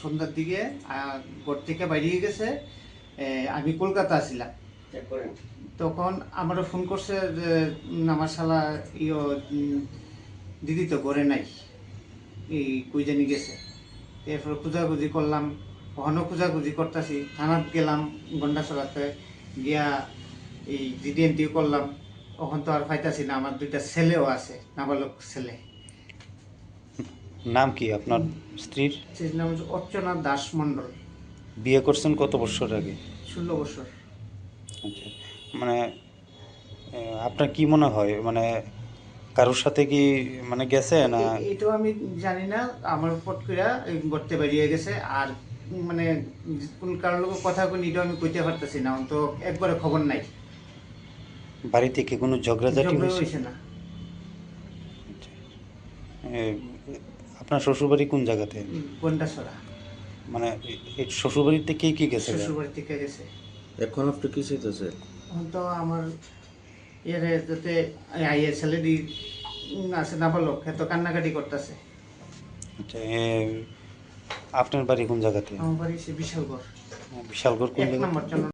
সন্ধ্যার দিকে ঘর থেকে বাইরিয়ে গেছে। আমি কলকাতা ছিলাম তখন আমারও ফোন করছে যে আমার শালা ইয় দিদি তো ঘরে নাই। এই কই জানি গেছে। এরপর খোঁজাখুঁজি করলাম। কখনো খোঁজাখুঁজি করতেছি। থানাত গেলাম গন্ডাছড়াতে গিয়া এই জিডিএনটি করলাম। তখন তো আর পাইতাছি না। আমার দুইটা ছেলেও আছে নাবালক ছেলে। নাম কি আপনার স্ত্রীর? নাম হচ্ছে অর্চনা দাস মণ্ডল। বিয়ে করছেন কত বছর আগে? ষোলো বছর। আচ্ছা মানে আপনার কি মনে হয়? মানে কারোর সাথে কি মানে গেছে না? এটাও আমি জানি না। আমার পট করে গড়তে বেরিয়ে গেছে। আর মানে কোন কারোর লোক কথা কোন এটাও আমি কইতে পারতেছি না। তো একবারে খবর নাই। বাড়ি থেকে কোনো ঝগড়াঝাটি ঝগড়া হয়েছে? হয়েছে না। আপনার শ্বশুরবাড়ি কোন জায়গাতে? গন্ডাছড়া। মানে এই শ্বশুরবাড়িতে কে কি গেছে? শ্বশুর বাড়ি থেকে গেছে? এখন আপনি কি চাইতেছে? এখন তো আমার এর যাতে আইএ ছেলেটি আছে নাবালক এত কান্নাকাটি করতেছে। আচ্ছা আপনার বাড়ি কোন জায়গাতে? আমার বাড়ি সে বিশালগড়। বিশালগড় কোন চন্দ্র